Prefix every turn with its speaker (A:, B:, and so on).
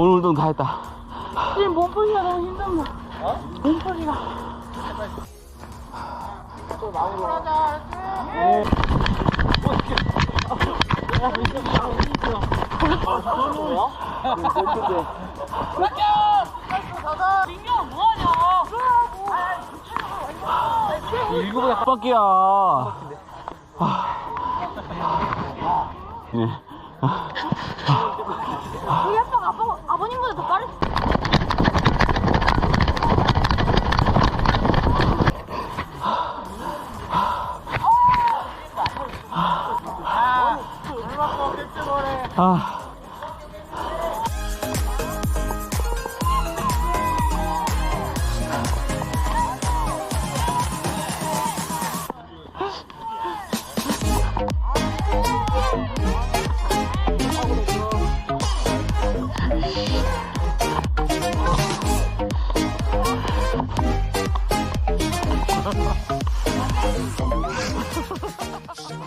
A: 오늘 운동 다 했다.
B: 지금 몸풀기가 너무 힘든데. 어? 몸풀기가.
A: 일곱 바퀴야. 네.
B: 우리 아빠가 아빠, 아버님보다 더 빠르.
A: 아. Ha ha ha.